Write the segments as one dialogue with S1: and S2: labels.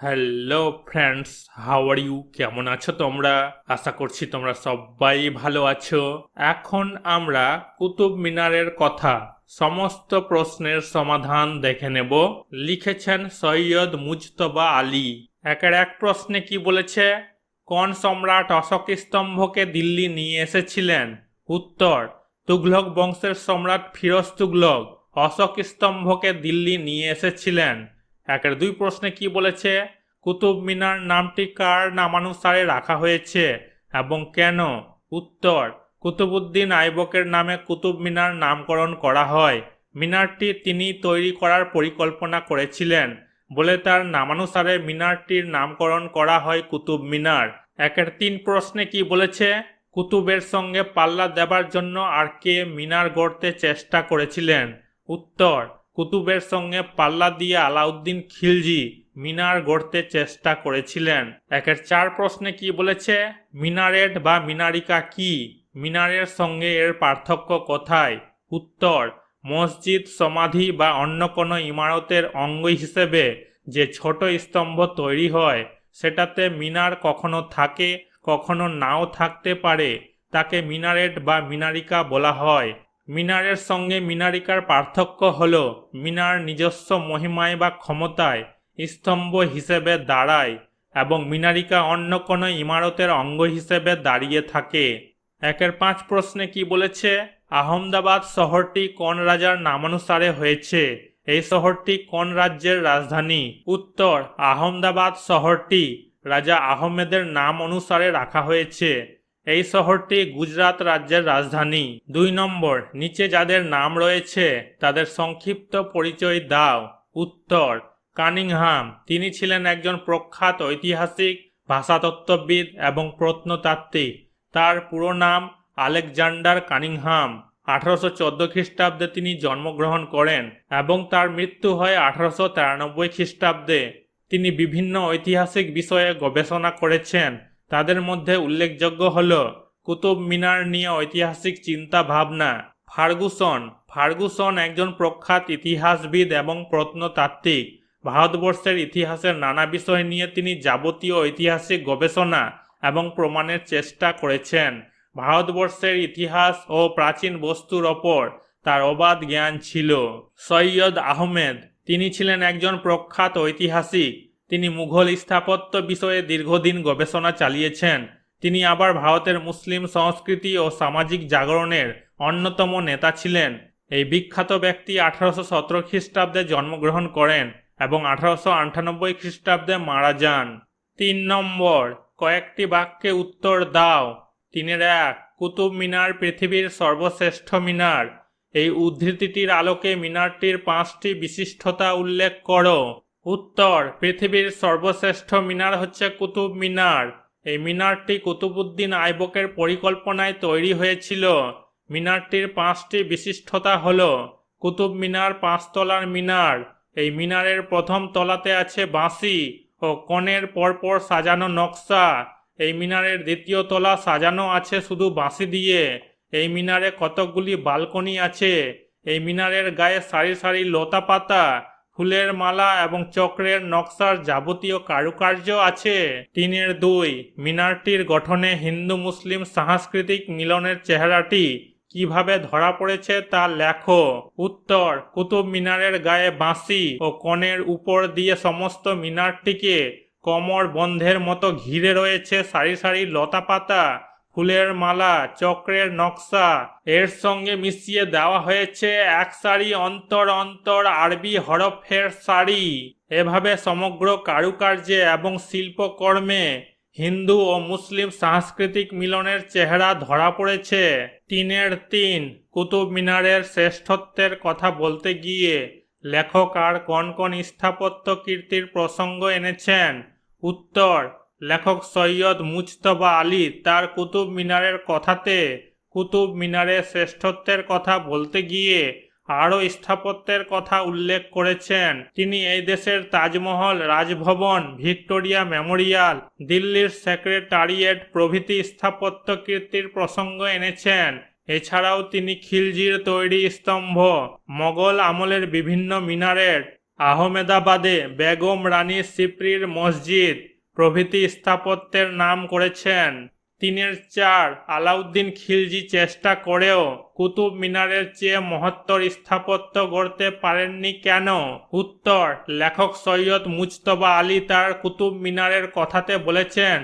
S1: Hello friends how are you কেমন আছো তোমরা? আশা করছি তোমরা সবাই ভালো আছো। এখন আমরা কুতুব মিনারের কথা, সমস্ত প্রশ্নের সমাধান দেখে নেব। লিখেছেন সৈয়দ মুজতবা আলী। একের এক প্রশ্নে কি বলেছে? কোন সম্রাট অশোক স্তম্ভকে দিল্লি নিয়ে এসেছিলেন? উত্তর, তুঘলক বংশের সম্রাট ফিরোজ তুঘলক অশোক স্তম্ভকে দিল্লি নিয়ে এসেছিলেন। একের দুই প্রশ্নে কি বলেছে? কুতুব মিনার নামটি কার নামানুসারে রাখা হয়েছে? এবং কেন? উত্তর কুতুবুদ্দিন আইবকের নামে কুতুব মিনার নামকরণ করা হয়। মিনারটি তিনি তৈরি করার পরিকল্পনা করেছিলেন বলে তার নামানুসারে মিনারটির নামকরণ করা হয় কুতুব মিনার। একের তিন প্রশ্নে কি বলেছে? কুতুবের সঙ্গে পাল্লা দেবার জন্য আর কে মিনার গড়তে চেষ্টা করেছিলেন? উত্তর কুতুবের সঙ্গে পাল্লা দিয়ে আলাউদ্দিন খিলজি মিনার গড়তে চেষ্টা করেছিলেন। একের চার প্রশ্নে কি বলেছে? মিনারেট বা মিনারিকা কি? মিনারের সঙ্গে এর পার্থক্য কোথায়? উত্তর, মসজিদ, সমাধি বা অন্য কোনো ইমারতের অঙ্গ হিসেবে যে ছোট স্তম্ভ তৈরি হয়, সেটাতে মিনার কখনো থাকে, কখনো নাও থাকতে পারে, তাকে মিনারেট বা মিনারিকা বলা হয়। মিনারের সঙ্গে মিনারিকার পার্থক্য হল, মিনার নিজস্ব মহিমায় বা ক্ষমতায় স্তম্ভ হিসেবে দাঁড়ায় এবং মিনারিকা অন্য কোনো ইমারতের অঙ্গ হিসেবে দাঁড়িয়ে থাকে। একের পাঁচ প্রশ্নে কি বলেছে? আহমদাবাদ শহরটি কোন রাজার নামানুসারে হয়েছে? এই শহরটি কোন রাজ্যের রাজধানী? উত্তর, আহমদাবাদ শহরটি রাজা আহমেদের নাম অনুসারে রাখা হয়েছে। এই শহরটি গুজরাট রাজ্যের রাজধানী। দুই নম্বর, নিচে যাদের নাম রয়েছে, তাদের সংক্ষিপ্ত পরিচয় দাও। উত্তর, কানিংহাম। তিনি ছিলেন একজন প্রখ্যাত ঐতিহাসিক, ভাষাতত্ত্ববিদ এবং প্রত্নতাত্ত্বিক। তার পুরো নাম আলেকজান্ডার কানিংহাম। আঠারোশো চোদ্দ খ্রিস্টাব্দে তিনি জন্মগ্রহণ করেন এবং তার মৃত্যু হয় আঠারোশো তিরানব্বই খ্রিস্টাব্দে। তিনি বিভিন্ন ঐতিহাসিক বিষয়ে গবেষণা করেছেন। তাদের মধ্যে উল্লেখযোগ্য হল কুতুব মিনার নিয়ে ঐতিহাসিক চিন্তা ভাবনা, ফার্গুসন। ফার্গুসন একজন প্রখ্যাত ইতিহাসবিদ এবং প্রত্নতাত্ত্বিক। ভারতবর্ষের ইতিহাসের নানা বিষয় নিয়ে তিনি যাবতীয় ঐতিহাসিক গবেষণা এবং প্রমাণের চেষ্টা করেছেন। ভারতবর্ষের ইতিহাস ও প্রাচীন বস্তুর ওপর তার অবাধ জ্ঞান ছিল। সৈয়দ আহমেদ, তিনি ছিলেন একজন প্রখ্যাত ঐতিহাসিক তিনি মুঘল স্থাপত্য বিষয়ে দীর্ঘদিন গবেষণা চালিয়েছেন। তিনি আবার ভারতের মুসলিম সংস্কৃতি ও সামাজিক জাগরণের অন্যতম নেতা ছিলেন। এই বিখ্যাত ব্যক্তি আঠারোশো সতেরো খ্রিস্টাব্দে জন্মগ্রহণ করেন এবং আঠারোশো আটানব্বই খ্রিস্টাব্দে মারা যান। তিন নম্বর, কয়েকটি বাক্যে উত্তর দাও। তিনের এক, কুতুব মিনার পৃথিবীর সর্বশ্রেষ্ঠ মিনার। এই উদ্ধৃতিটির আলোকে মিনারটির পাঁচটি বিশিষ্টতা উল্লেখ করো। উত্তর, পৃথিবীর সর্বশ্রেষ্ঠ মিনার হচ্ছে কুতুব মিনার। এই মিনারটি কুতুবুদ্দিন আইবকের পরিকল্পনায় তৈরি হয়েছিল। মিনারটির পাঁচটি বিশিষ্টতা হল, কুতুব মিনার পাঁচতলার মিনার, এই মিনারের প্রথম তলাতে আছে বাঁশি ও কনের পরপর সাজানো নকশা। এই মিনারের দ্বিতীয় তলা সাজানো আছে শুধু বাঁশি দিয়ে। এই মিনারে কতকগুলি বালকনি আছে। এই মিনারের গায়ে সারি সারি লতা পাতা ফুলের মালা এবং চক্রের নকশার যাবতীয় কারুকার্য আছে। তিনের দুই, মিনারটির গঠনে হিন্দু মুসলিম সাংস্কৃতিক মিলনের চেহারাটি কীভাবে ধরা পড়েছে তা লেখো। উত্তর, কুতুব মিনারের গায়ে বাঁশি ও কনের উপর দিয়ে সমস্ত মিনারটিকে কমর বন্ধের মতো ঘিরে রয়েছে সারি সারি লতা পাতা ফুলের মালা, চক্রের নকশা, এর সঙ্গে মিশিয়ে দেওয়া হয়েছে এক সারি অন্তর অন্তর আরবি হরফের সারি। এভাবে সমগ্র কারুকার্যে এবং শিল্পকর্মে হিন্দু ও মুসলিম সাংস্কৃতিক মিলনের চেহারা ধরা পড়েছে। তিনের তিন, কুতুব মিনারের শ্রেষ্ঠত্বের কথা বলতে গিয়ে লেখক আর কোন কোন স্থাপত্য কীর্তির প্রসঙ্গ এনেছেন। উত্তর লেখক সৈয়দ মুজতবা আলী তার কুতুব মিনারের কথাতে, কুতুব মিনারের শ্রেষ্ঠত্বের কথা বলতে গিয়ে আরও স্থাপত্যের কথা উল্লেখ করেছেন। তিনি এই দেশের তাজমহল, রাজভবন, ভিক্টোরিয়া মেমোরিয়াল, দিল্লির সেক্রেটারিয়েট প্রভৃতি স্থাপত্য কীর্তির প্রসঙ্গ এনেছেন। এছাড়াও তিনি খিলজির তৈরি স্তম্ভ, মোগল আমলের বিভিন্ন মিনারেট, আহমেদাবাদে বেগম রানী সিপ্রির মসজিদ প্রভৃতি স্থাপত্যের নাম করেছেন। তিনের চার, আলাউদ্দিন খিলজি চেষ্টা করেও কুতুব মিনারের চেয়ে মহত্তর স্থাপত্য গড়তে পারেননি কেন? উত্তর, লেখক সৈয়দ মুজতবা আলী তার কুতুব মিনারের কথাতে বলেছেন,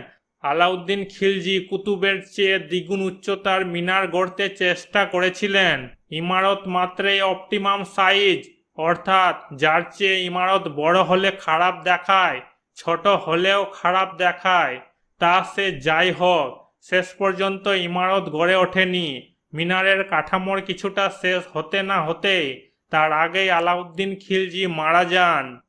S1: আলাউদ্দিন খিলজি কুতুবের চেয়ে দ্বিগুণ উচ্চতার মিনার গড়তে চেষ্টা করেছিলেন। ইমারত মাত্রেই অপটিমাম সাইজ, অর্থাৎ যার চেয়ে ইমারত বড় হলে খারাপ দেখায়। ছোট হলেও খারাপ দেখায়, তা সে যাই হোক, শেষ পর্যন্ত ইমারত গড়ে ওঠেনি। মিনারের কাঠামোর কিছুটা শেষ হতে না হতেই তার আগেই আলাউদ্দিন খিলজি মারা যান।